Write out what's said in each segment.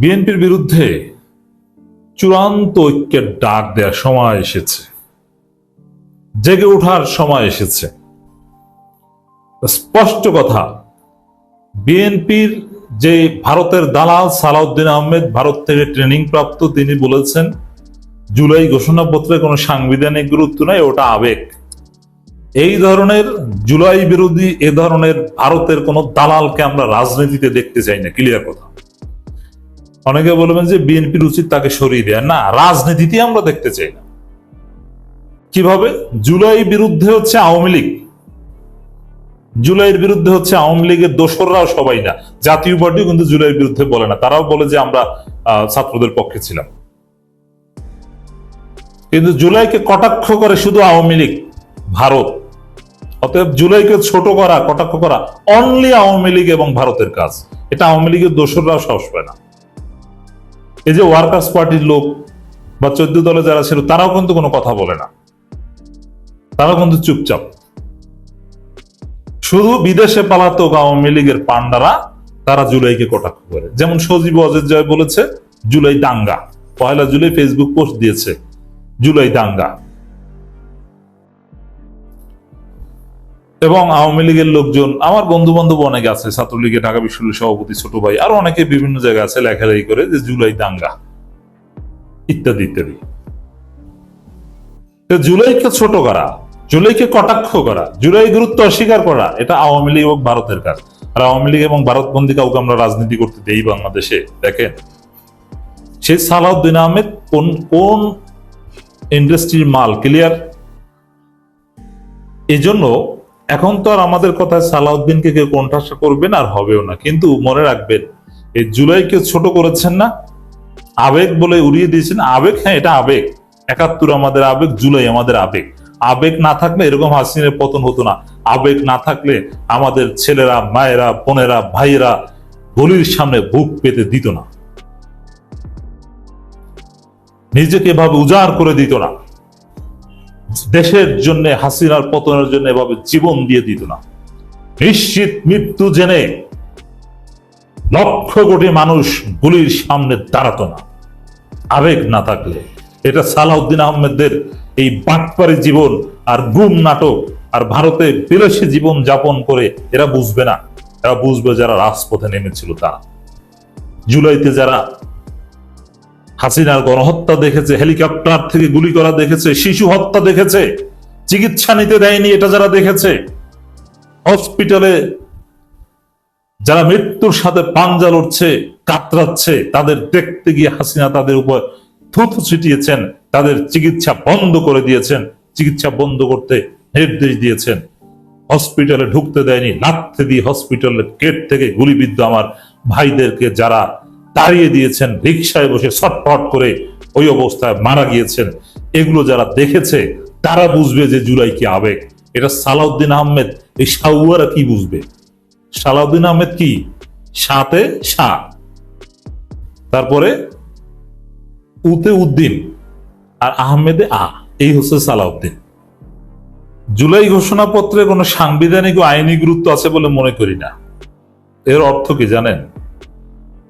বিএনপির বিরুদ্ধে চূড়ান্ত ঐক্যের ডাক দেওয়ার সময় এসেছে। জেগে ওঠার সময় এসেছে। স্পষ্ট কথা, বিএনপির যে ভারতের দালাল সালাউদ্দিন আহমেদ ভারত থেকে ট্রেনিং প্রাপ্ত, তিনি বলেছেন, জুলাই ঘোষণাপত্রে কোনো সাংবিধানিক গুরুত্ব নাই, ওটা আবেগ। এই ধরনের জুলাই বিরোধী, এ ধরনের ভারতের কোনো দালালকে আমরা রাজনীতিতে দেখতে চাই না, ক্লিয়ার কথা। অনেকে বলবেন যে বিএনপির উচিত তাকে সরিয়ে দেয়। না রাজনীতিতে আমরা দেখতে চাই না। কীভাবে? জুলাই বিরুদ্ধে হচ্ছে আওয়ামী লীগ। জুলাইয়ের বিরুদ্ধে হচ্ছে আওয়ামী লীগের দোসররাও সবাই না। জাতীয় পার্টিও কিন্তু জুলাইয়ের বিরুদ্ধে বলে না। তারাও বলে যে আমরা ছাত্রদের পক্ষে ছিলাম। কিন্তু জুলাইকে কটাক্ষ করে শুধু আওয়ামী লীগ? ভারত। অতএব জুলাইকে ছোট করা, কটাক্ষ করা অনলি আওয়ামী লীগ এবং ভারতের কাজ। এটা আওয়ামী লীগের দোসররাও সাহস পায় না। এই যে ওয়ার্কার্স পার্টির লোক বা চোদ্দ দলে যারা ছিল, তারাও কিন্তু কোনো কথা বলে না। তারাও কিন্তু চুপচাপ। শুধু বিদেশে পালাতক আওয়ামী লীগের পান্ডারা তারা জুলাইকে কটাক্ষ করে। যেমন সজীব অজিত জয় বলেছে, জুলাই দাঙ্গা। পয়লা জুলাই ফেসবুক পোস্ট দিয়েছে, জুলাই দাঙ্গা। এবং আওয়ামী লীগের লোকজন, আমার বন্ধু বান্ধব অনেকে আছে ছাত্রলীগের ঢাকা বিশ্ববিদ্যালয়ের সভাপতি, ছোট ভাই, আর অনেকে বিভিন্ন জায়গায় আছে লেখালেখি করে যে জুলাই দাঙ্গা, ইত্যাদি ইত্যাদি। জুলাইকে ছোট করা, জুলাইকে কটাক্ষ করা, জুলাই গুরুত্ব অস্বীকার করা, এটা আওয়ামী লীগ এবং ভারতের কাজ। আর আওয়ামী লীগ এবং ভারতবন্দী কাউকে আমরা রাজনীতি করতে দেই বাংলাদেশে, দেখেন। সেই সালাউদ্দিন আহমেদ কোন কোন ইন্ডাস্ট্রির মাল ক্লিয়ার এই জন্য এখন তো আর আমাদের কথায় সালাউদ্দিনকে কেউ কণ্ঠাসা করবেন আর হবেও না। কিন্তু মনে রাখবেন, এই জুলাইকে ছোট করেছেন না, আবেগ বলে উড়িয়ে দিয়েছেন। আবেগ হ্যাঁ এটা আবেগ। একাত্তর আমাদের আবেগ, জুলাই আমাদের আবেগ। আবেগ না থাকলে এরকম হাসিনের পতন হতো না। আবেগ না থাকলে আমাদের ছেলেরা, মায়েরা, বোনেরা, ভাইয়েরা গলির সামনে বুক পেতে দিত না। নিজেকে এভাবে উজাড় করে দিত না। দেশের জন্য, হাসিনার পতনের জন্য এভাবে জীবন দিয়ে দিত না। নিশ্চিত মৃত্যু জেনে লক্ষ কোটি মানুষ গুলির সামনে দাঁড়াতো না। আবেগ না থাকলে। এটা সালাউদ্দিন আহমেদদের এই বাটপারি জীবন আর গুম নাটক আর ভারতে বিলাসী জীবন যাপন করে এরা বুঝবে না। এরা বুঝবে যারা রাজপথে নেমেছিল তারা। জুলাইতে যারা হাসিনার গণহত্যা দেখেছে, হেলিকপ্টার থেকে গুলি করা দেখেছে, শিশু হত্যা দেখেছে, চিকিৎসা নিতে দেয়নি এটা যারা দেখেছে। হসপিটালে যারা মৃত্যুর সাথে পাঞ্জা লড়ছে, কাতরাচ্ছে, তাদের দেখতে গিয়ে হাসিনা তাদের উপর থুথু ছিটিয়েছেন, তাদের চিকিৎসা বন্ধ করে দিয়েছেন, চিকিৎসা বন্ধ করতে নির্দেশ দিয়েছেন। হসপিটালে ঢুকতে দেয়নি লাথে দিয়ে হসপিটালের গেট থেকে গুলিবিদ্ধ আমার ভাইদেরকে যারা তাড়িয়ে দিয়েছেন রিক্সায় বসে ছটফট করে ওই অবস্থায় মারা গিয়েছেন। এগুলো যারা দেখেছে, তারা বুঝবে যে জুলাই কি আবেগ। এটা সালাউদ্দিন আহমেদ, এই সাউয়ারা কি বুঝবে? সালাউদ্দিন আহমেদ কি? সাথে শাহ তারপরে, উতে উদ্দিন আর আহমেদে আ। এই হচ্ছে সালাউদ্দিন। জুলাই ঘোষণাপত্রে কোনো সাংবিধানিক ও আইনি গুরুত্ব আছে বলে মনে করি না। এর অর্থ কি জানেন?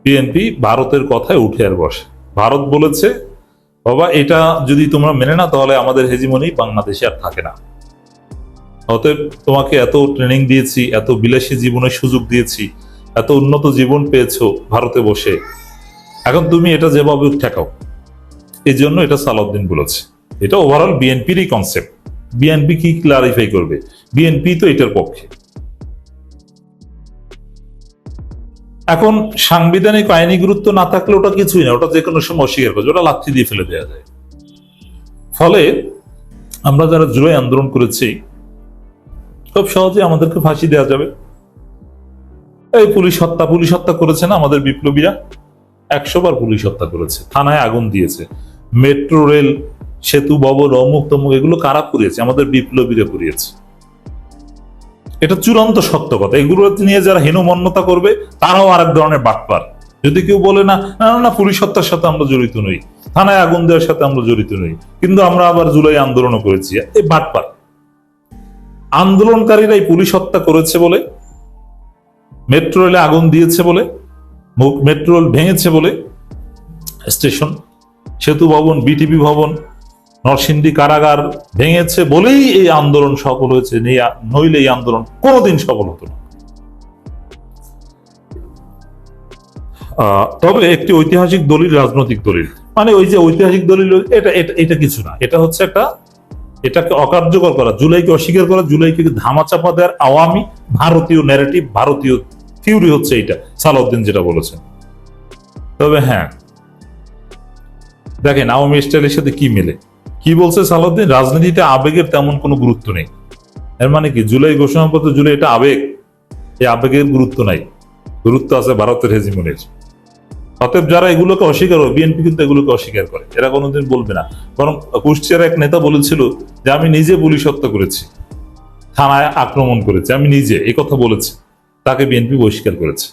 বিএনপি ভারতের কথায় উঠে আর বসে। ভারত বলেছে, বাবা, এটা যদি তোমরা মেনে না তাহলে আমাদের হেজিমনি বাংলাদেশে আর থাকে না। অতএব তোমাকে এত ট্রেনিং দিয়েছি, এত বিলাসী জীবনের সুযোগ দিয়েছি, এত উন্নত জীবন পেয়েছ ভারতে বসে। এখন তুমি এটা যেভাবে ঠেকাও এই জন্য এটা সালাউদ্দিন বলেছে। এটা ওভারঅল বিএনপিরই কনসেপ্ট বিএনপি কি ক্লারিফাই করবে? বিএনপি তো এটার পক্ষে। এখন সাংবিধানিক আইনি গুরুত্ব না থাকলে ওটা কিছুই না, ওটা যে কোনো সময় অস্বীকার করছে, ওটা লাথি দিয়ে ফেলে দেওয়া যায়। ফলে আমরা যারা জুলাই আন্দোলন করেছি, খুব সহজে আমাদেরকে ফাঁসি দেওয়া যাবে। এই পুলিশ হত্যা পুলিশ হত্যা করেছে না আমাদের বিপ্লবীরা? একশো বার পুলিশ হত্যা করেছে, থানায় আগুন দিয়েছে। মেট্রো, রেল, সেতু, ভবন অমুক তমুক এগুলো কারা পুড়িয়েছে? আমাদের বিপ্লবীরা পুড়িয়েছে। এটা চূড়ান্ত সত্য কথা। এগুলো নিয়ে যারা হীনমন্যতা করবে তারাও আরেক ধরনের বাটপার। যদি কেউ বলে না না না, পুলিশ হত্যার সাথে আমরা জড়িত নই থানায় আগুন দেওয়ার সাথে আমরা জড়িত নই কিন্তু আমরা আবার জুলাই আন্দোলনও করেছি। এই বাটপার। আন্দোলনকারীরাই পুলিশ হত্যা করেছে বলে মেট্রো রেলে আগুন দিয়েছে বলে মেট্রো রেল ভেঙেছে বলে স্টেশন সেতু ভবন বিটিপি ভবন নরসিংদী কারাগার ভেঙেছে বলেই এই আন্দোলন সফল হয়েছে নইলে এই আন্দোলন কোনোদিন সফল হতো না। তবে একটি ঐতিহাসিক দলিল, রাজনৈতিক দলিল। মানে ওই যে ঐতিহাসিক দলিল, এটা এটা কিছু না। এটা হচ্ছে একটা, এটাকে অকার্যকর করা, জুলাইকে অস্বীকার করা, জুলাইকে ধামাচাপা দেওয়ার আওয়ামী ভারতীয় ন্যারেটিভ ভারতীয় থিওরি হচ্ছে এটা সালাউদ্দিন যেটা বলেছেন। তবে হ্যাঁ দেখেন আওয়ামী স্টাইলের সাথে কি মেলে? কি বলছে সালাউদ্দিন? রাজনীতিতে আবেগের তেমন কোনো গুরুত্ব নেই। এর মানে কি? জুলাই ঘোষণাপত্র জুলাই এটা আবেগ। এই আবেগের গুরুত্ব নাই। গুরুত্ব আছে ভারতের হেজিমনের অতএব যারা এগুলোকে অস্বীকার করে বিএনপি কিন্তু এগুলোকে অস্বীকার করে। এরা কোনোদিন বলবে না। বরং কুষ্টিয়ার এক নেতা বলেছিল যে, আমি নিজে পুলিশ হত্যা করেছি। থানায় আক্রমণ করেছি। আমি নিজে এই কথা বলেছি। তাকে বিএনপি বহিষ্কার করেছে।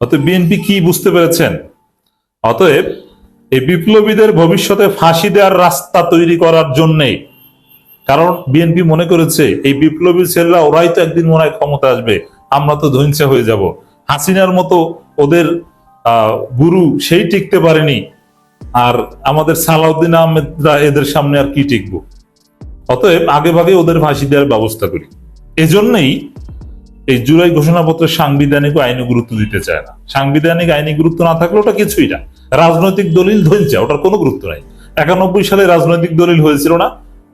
অতএব বিএনপি কি বুঝতে পেরেছেন? অতএব এই বিপ্লবীদের ভবিষ্যতে ফাঁসি দেওয়ার রাস্তা তৈরি করার জন্যে কারণ বিএনপি মনে করেছে, এই বিপ্লবী ছেলেরা, ওরাই তো একদিন মনে হয় ক্ষমতা আসবে। আমরা তো ধ্বংসা হয়ে যাব। হাসিনার মতো ওদের গুরু সেই টিকতে পারেনি। আর আমাদের সালাউদ্দিন আহমেদরা এদের সামনে আর কি টিকবো? অতএব আগে ভাগে ওদের ফাঁসি দেওয়ার ব্যবস্থা করি। এজন্যই এই জুলাই ঘোষণাপত্রের সাংবিধানিক ও আইনি গুরুত্ব দিতে চায় না। সাংবিধানিক আইনি গুরুত্ব না থাকলে ওটা কিছুই না। রাজনৈতিক দলিল ধরছে, ওটার কোনো গুরুত্ব নাই। একানব্বই সালে রাজনৈতিক দলিল হয়েছিল না,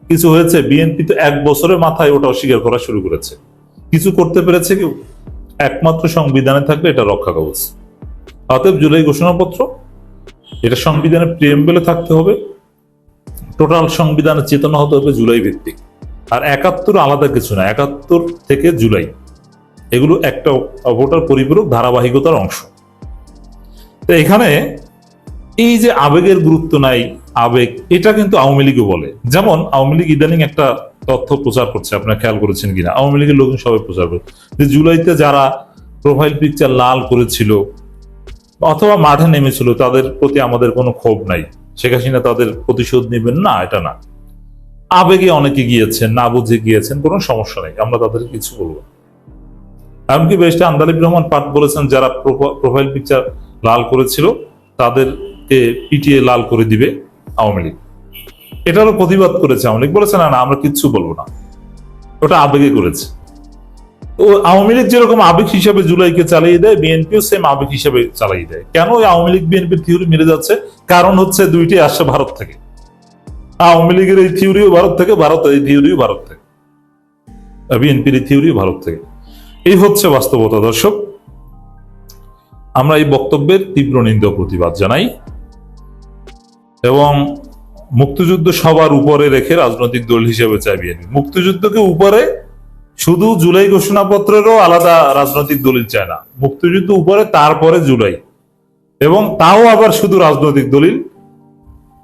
কিছু হয়েছে, বিএনপি তো এক বছরের মাথায় ওটা অস্বীকার করা শুরু করেছে। কিছু করতে পেরেছে কেউ? একমাত্র সংবিধানে থাকলে এটা রক্ষা কবচ। অতএব জুলাই ঘোষণাপত্র, এটা সংবিধানের প্রিয়েম্বেলে থাকতে হবে। টোটাল সংবিধানের চেতনা হতে হবে জুলাই ভিত্তিক। আর একাত্তর আলাদা কিছু না, একাত্তর থেকে জুলাই। এগুলো একটা ভোটার পরিপূরক ধারাবাহিকতার অংশ। তো এখানে এই যে আবেগের গুরুত্ব নাই, আবেগ, এটা কিন্তু আওয়ামী লীগও বলে। যেমন আওয়ামী লীগ ইদানিং একটা তথ্য প্রচার করছে, আপনারা খেয়াল করেছেন কিনা? আওয়ামী লীগের লোকজন সবাই প্রচার করছে যে জুলাইতে যারা প্রোফাইল পিকচার লাল করেছিল অথবা মাঠে নেমেছিল, তাদের প্রতি আমাদের কোনো ক্ষোভ নাই। শেখ হাসিনা তাদের প্রতিশোধ নেবেন? না, এটা না। আবেগে অনেকে গিয়েছেন, না বুঝে গিয়েছেন, কোনো সমস্যা নেই, আমরা তাদের কিছু বলব এমনকি বেশটা আন্দালিব রহমান পাঠ বলেছেন, যারা প্রোফা- প্রোফাইল পিকচার লাল করেছিল তাদেরকে পিটিয়ে লাল করে দিবে আওয়ামী লীগ। এটারও প্রতিবাদ করেছে আওয়ামী লীগ। বলেছে, না না, আমরা কিচ্ছু বলব না। ওটা আবেগে করেছে। ও আওয়ামী লীগ যেরকম আবেগ হিসাবে জুলাইকে চালিয়ে দেয়, বিএনপিও সেম আবেগ হিসাবে চালিয়ে দেয়। কেন আওয়ামী লীগ বিএনপির থিওরি মিলে যাচ্ছে? কারণ হচ্ছে দুইটি আসছে ভারত থেকে। আওয়ামী লীগের এই থিওরিও ভারত থেকে, ভারত এই থিওরিও ভারত থেকে। বিএনপির এই থিওরিও ভারত থেকে। এই হচ্ছে বাস্তবতা। দর্শক, আমরা এই বক্তব্যের তীব্র নিন্দা প্রতিবাদ জানাই। এবং মুক্তিযুদ্ধ সবার উপরে রেখে রাজনৈতিক দল হিসেবে চাই বিএনপি মুক্তিযুদ্ধকে উপরে শুধু জুলাই ঘোষণাপত্রেরও আলাদা রাজনৈতিক দলিল চায় না। মুক্তিযুদ্ধ উপরে, তারপরে জুলাই। এবং তাও আবার শুধু রাজনৈতিক দলিল,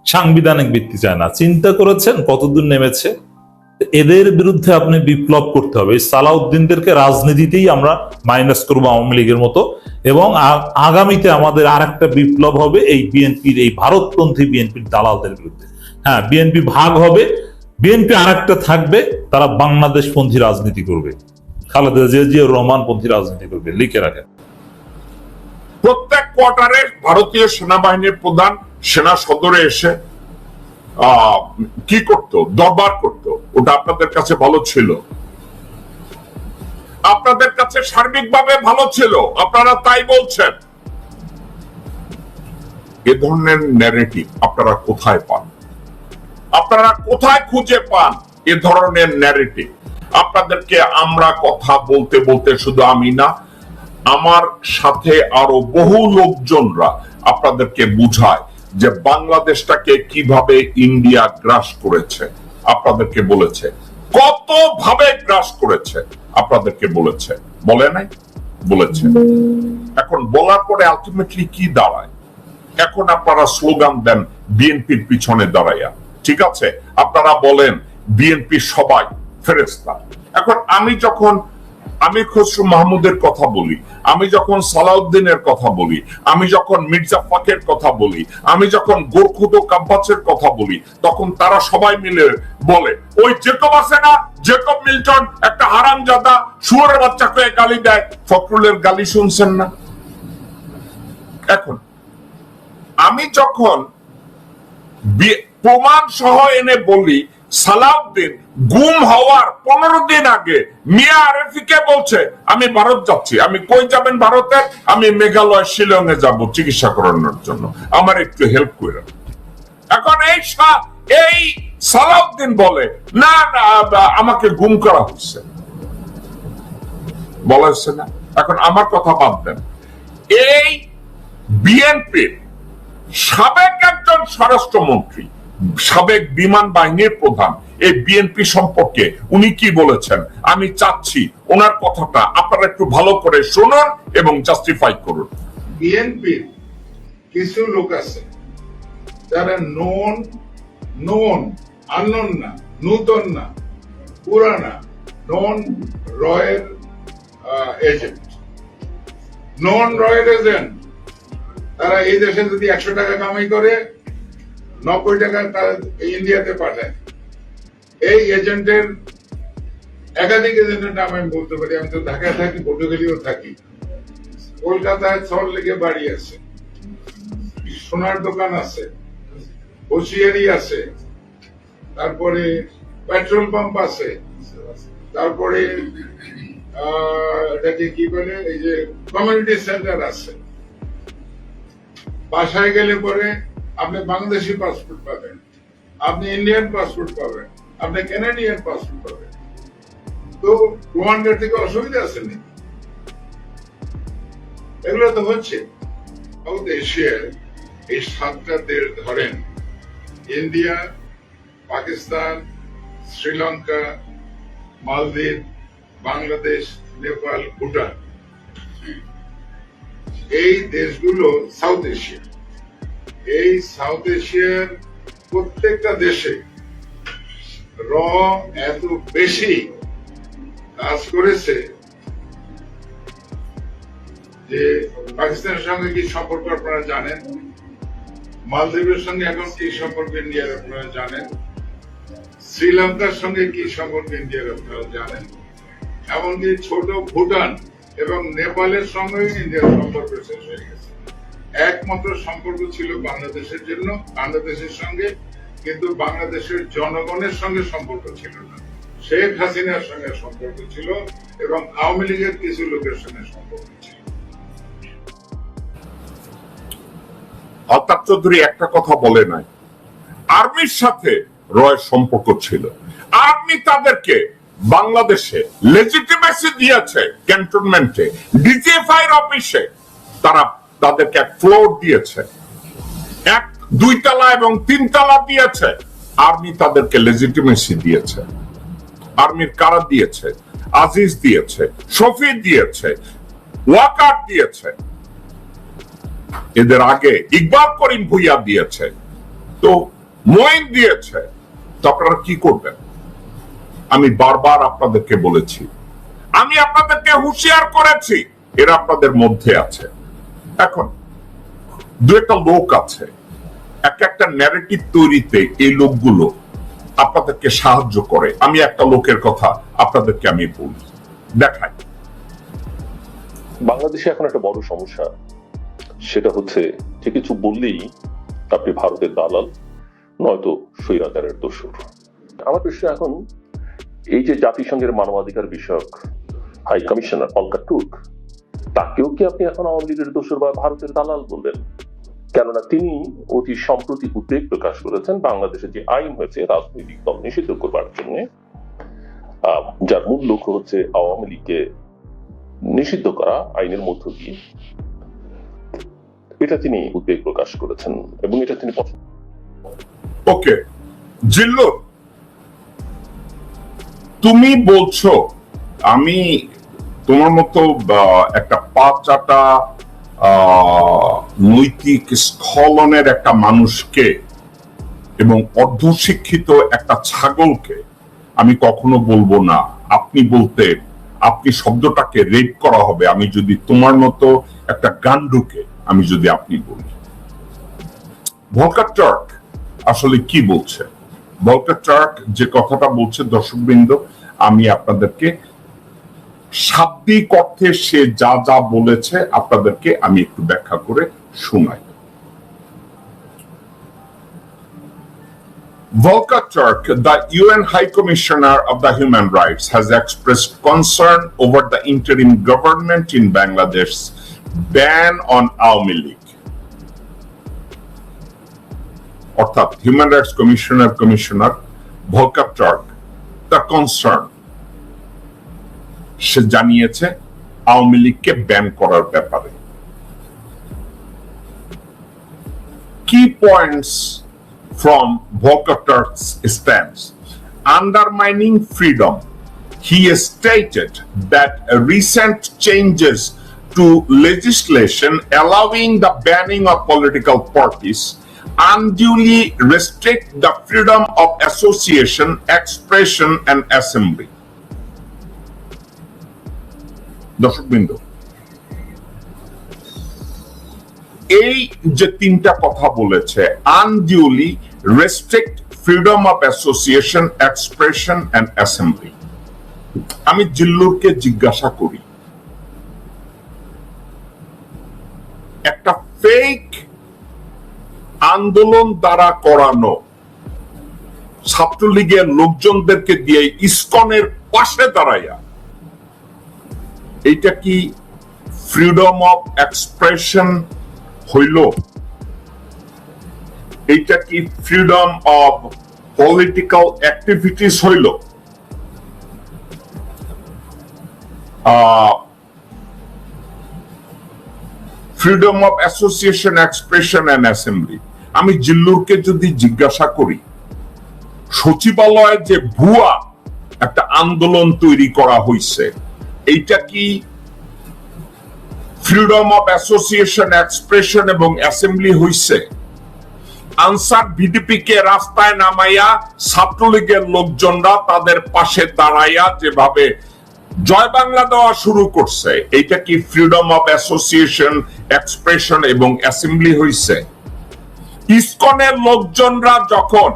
সাংবিধানিক ভিত্তি চায় না। চিন্তা করেছেন কতদূর নেমেছে? এদের বিরুদ্ধে আপনি বিপ্লব করতে হবে। সালাউদ্দিনদেরকে রাজনীতিতেই আমরা মাইনাস করব আওয়ামী লীগের মতো। এবং আগামীতে আমাদের আর একটা বিপ্লব হবে এই বিএনপির, এই ভারতপন্থী বিএনপির দালালদের বিরুদ্ধে। হ্যাঁ বিএনপি ভাগ হবে। বিএনপি আর একটা থাকবে, তারা বাংলাদেশ পন্থী রাজনীতি করবে। খালেদা জিয়া জিয়া রহমান পন্থী রাজনীতি করবে, লিখে রাখেন। প্রত্যেক কোয়ার্টারে ভারতীয় সেনাবাহিনীর প্রধান সেনা সদরে এসে কি করত? দরবার করত। ওটা আপনাদের কাছে ভালো ছিল। আপনাদের কাছে সার্বিকভাবে ভালো ছিল। আপনারা তাই বলছেন। এ ধরনের ন্যারেটিভ আপনারা কোথায় পান? আপনারা কোথায় খুঁজে পান এ ধরনের ন্যারেটিভ আপনাদেরকে আমরা কথা বলতে বলতে শুধু আমি না, আমার সাথে আরও বহু লোকজনরা আপনাদেরকে বুঝায় যে বাংলাদেশটাকে কীভাবে ইন্ডিয়া গ্রাস করেছে। আপনাদেরকে বলেছে। কত ভাবে গ্রাস করেছে আপনাদেরকে বলেছে। বলে নাই? বলেছে। এখন বলার পরে আলটিমেটলি কি দাঁড়ায়? এখন আপনারা স্লোগান দেন, বিএনপির পিছনে দাঁড়াইয়া। ঠিক আছে? আপনারা বলেন, বিএনপি সবাই ফেরেস্তা এখন আমি যখন আমি খসরু মাহমুদের কথা বলি, আমি যখন সালাউদ্দিনের কথা বলি, আমি যখন মির্জা ফাকের কথা বলি, আমি যখন গোরখুদ কাব্বাসের কথা বলি, তখন তারা সবাই মিলে বলে, ওই জেকব আছে না? জেকব মিল্টন একটা হারামজাদা শুয়োরের বাচ্চাকে গালি দেয়। ফখরুলের গালি শুনছেন না। এখন, আমি যখন প্রমাণ সহ এনে বলি গুম হওয়ার পনেরো দিন আগে মিয়া আরেফিকে বলছে, আমি ভারত যাচ্ছি। আমি কই যাবেন ভারতে? আমি মেঘালয় শিলং এ যাব চিকিৎসা করানোর জন্য। আমার একটু হেল্প করে এখন এই এই সালাউদ্দিন বলে, না না আমাকে গুম করা হচ্ছে। বলা হচ্ছে না। এখন আমার কথা বাদ দেন। এই বিএনপির সাবেক একজন স্বরাষ্ট্রমন্ত্রী সাবেক বিমান বাহিনীর প্রধান, এই বিএনপি সম্পর্কে উনি কি বলেছেন? আমি চাচ্ছি ওনার কথাটা আপনারা একটু ভালো করে শুনুন এবং জাস্টিফাই করুন। বিএনপির কিছু লোক আছে, যারা নন নন আননোন না, নূতন না, পুরানা নন রয়ের এজেন্ট নন রয়ের এজেন্ট তারা এই দেশে যদি একশো টাকা কামাই করে নব্বই টাকা তারা ইন্ডিয়াতে পাঠায়। এই এজেন্টের একাধিক এজেন্টের নাম আমি বলতে পারি, আমি তো ঢাকায় থাকি পটুয়াখালীও থাকি। কলকাতায় সল লেগে বাড়ি আছে, সোনার দোকান আছে হোসিয়ারি আছে, তারপরে পেট্রোল পাম্প আছে, তারপরে এটাকে কি বলে, এই যে কমিউনিটি সেন্টার আছে। বাসায় গেলে পরে আপনি বাংলাদেশি পাসপোর্ট পাবেন, আপনি ইন্ডিয়ান পাসপোর্ট পাবেন, আপনি কানাডিয়ান পাসপোর্ট পাবেন। তো প্রমাণ করতে কি অসুবিধা আছে নাকি? এগুলো তো হচ্ছে। সাউথ এই সাতটা দেশ ধরেন, ইন্ডিয়া, পাকিস্তান, শ্রীলঙ্কা, মালদ্বীপ, বাংলাদেশ, নেপাল, ভুটান। এই দেশগুলো সাউথ এশিয়া এই সাউথ এশিয়ার প্রত্যেকটা দেশে র এত বেশি কাজ করেছে যে পাকিস্তানের সঙ্গে কি সম্পর্ক আপনারা জানেন? মালদ্বীপের সঙ্গে এখন কি সম্পর্ক ইন্ডিয়ার আপনারা জানেন? শ্রীলঙ্কার সঙ্গে কি সম্পর্ক ইন্ডিয়ার আপনারা জানেন? এমনকি ছোট ভুটান এবং নেপালের সঙ্গে ইন্ডিয়ার সম্পর্ক শেষ হয়ে গেছে। একমাত্র সম্পর্ক ছিল বাংলাদেশের জন্য, বাংলাদেশের সঙ্গে, কিন্তু বাংলাদেশের জনগণের সঙ্গে সম্পর্ক ছিল না। শেখ হাসিনার সঙ্গে সম্পর্ক ছিল এবং আওয়ামী লীগের কিছু লোকের সঙ্গে সম্পর্ক ছিল। আলতাফ চৌধুরী একটা কথা বলে নাই। আর্মির সাথে রয়ের সম্পর্ক ছিল। আর্মি তাদেরকে বাংলাদেশে লেজিটিমেসি দিয়েছে ক্যান্টনমেন্টে ডিজিএফআই অফিসে তারা তাদেরকে এক ফ্লোর দিয়েছে। এক দুই তালা এবং তিন তালা দিয়েছে। আর্মি তাদেরকে লেজিটিমেসি দিয়েছে। আর্মির কারা দিয়েছে? আজিজ দিয়েছে। শফি দিয়েছে। ওয়াকার দিয়েছে। এদের আগে ইকবাল করিম ভুইয়া দিয়েছে। তো মইন দিয়েছে। তো আপনারা কি করবেন? আমি বারবার আপনাদেরকে বলেছি। আমি আপনাদেরকে হুঁশিয়ার করেছি। এরা আপনাদের মধ্যে আছে। এখন দু একটা লোক আছে, এক একটা ন্যারেটিভ তৈরিতে এই লোকগুলো আপনাদেরকে সাহায্য করে। আমি একটা লোকের কথা আপনাদেরকে আমি বলি। দেখাই। বাংলাদেশে এখন একটা বড় সমস্যা। সেটা হচ্ছে যে কিছু বললেই আপনি ভারতের দালাল, নয়তো স্বৈরাচারের দোষর। আমার প্রশ্ন এখন এই যে জাতিসংঘের মানবাধিকার বিষয়ক হাই কমিশনার অলকা টুর্ক তাকেও কি আপনি এখন আওয়ামী লীগের দোষর বা ভারতের দালাল বললেন? কেননা তিনি অতি সম্প্রতি উদ্বেগ প্রকাশ করেছেন বাংলাদেশে যে আইন হয়েছে, রাজনৈতিক দল নিষিদ্ধ করবার জন্য। যার মূল লক্ষ্য হচ্ছে আওয়ামী লীগকে নিষিদ্ধ করা আইনের মধ্য দিয়ে। এটা তিনি উদ্বেগ প্রকাশ করেছেন এবং এটা তিনি পছন্দ ওকে। জিল্লুর, তুমি বলছো, আমি তোমার মতো একটা পাঁচাটা নৈতিক স্খলনের একটা মানুষকে এবং অর্ধশিক্ষিত একটা ছাগলকে আমি কখনো বলব না। আপনি বলতে, আপনি শব্দটাকে রেপ করা হবে। আমি যদি তোমার মতো একটা গান্ডুকে, আমি যদি আপনি বলি। ভলকার আসলে কি বলছে? ভলকার যে কথাটা বলছে দর্শকবৃন্দ, আমি আপনাদেরকে শাব্দিক অর্থে সে যা যা বলেছে আপনাদেরকে আমি একটু ব্যাখ্যা করে শোনাই Volker Turk, the UN High Commissioner of the Human Rights, has expressed concern over the interim government in Bangladesh's ban on Awami League. অর্থাৎ হিউম্যান রাইটস কমিশনের commissioner Volker Turk the concern সে জানিয়েছে আওয়ামী লীগকে ব্যান করার ব্যাপারে কি points from Volker Turk's stance. Undermining freedom, he has stated that recent changes to legislation allowing the banning of political parties unduly restrict the freedom of association, expression, and assembly. দর্শকবৃন্দ, এই যে তিনটা কথা বলেছে unduly restrict freedom of association expression and assembly আমি জিল্লুরকে জিজ্ঞাসা করি, একটা ফেক আন্দোলন দ্বারা করানো ছাত্রলীগের লোকজনদেরকে দিয়ে ইস্কনের পাশে দাঁড়াইয়া এইটা কি ফ্রিডম অফ এক্সপ্রেশন হইল? এইটা কি ফ্রিডম অফ পলিটিক্যাল অ্যাক্টিভিটিস হইল? Freedom of association expression and assembly আমি জিল্লুরকে যদি জিজ্ঞাসা করি, সচিবালয়ে যে ভুয়া একটা আন্দোলন তৈরি করা হয়েছে এইটা কি ফ্রিডম অফ অ্যাসোসিয়েশন এক্সপ্রেশন এবং অ্যাসেম্বলি হইছে? আনসার ভিডিপি কে রাস্তায় নামাইয়া ছাত্রলীগের লোকজনরা তাদের পাশে দাঁড়াইয়া যেভাবে জয় বাংলা দেওয়া শুরু করছে এটা কি ফ্রিডম অফ অ্যাসোসিয়েশন এক্সপ্রেশন এবং অ্যাসেম্বলি হইছে? ইসকনের লোকজনরা যখন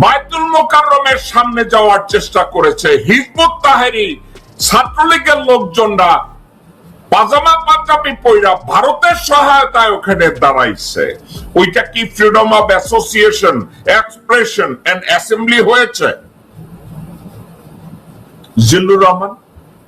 বাইতুল মোকাররমের সামনে যাওয়ার চেষ্টা করেছে। হিজবুত তাহেরি, ছাত্রলীগের লোকজনরা পাজামা পাঞ্জাবি পইরা ভারতের সহায়তায় ওখানে দাঁড়াইছে। ওইটা কি freedom of association expression and assembly হয়েছে? জিল্লুর রহমান?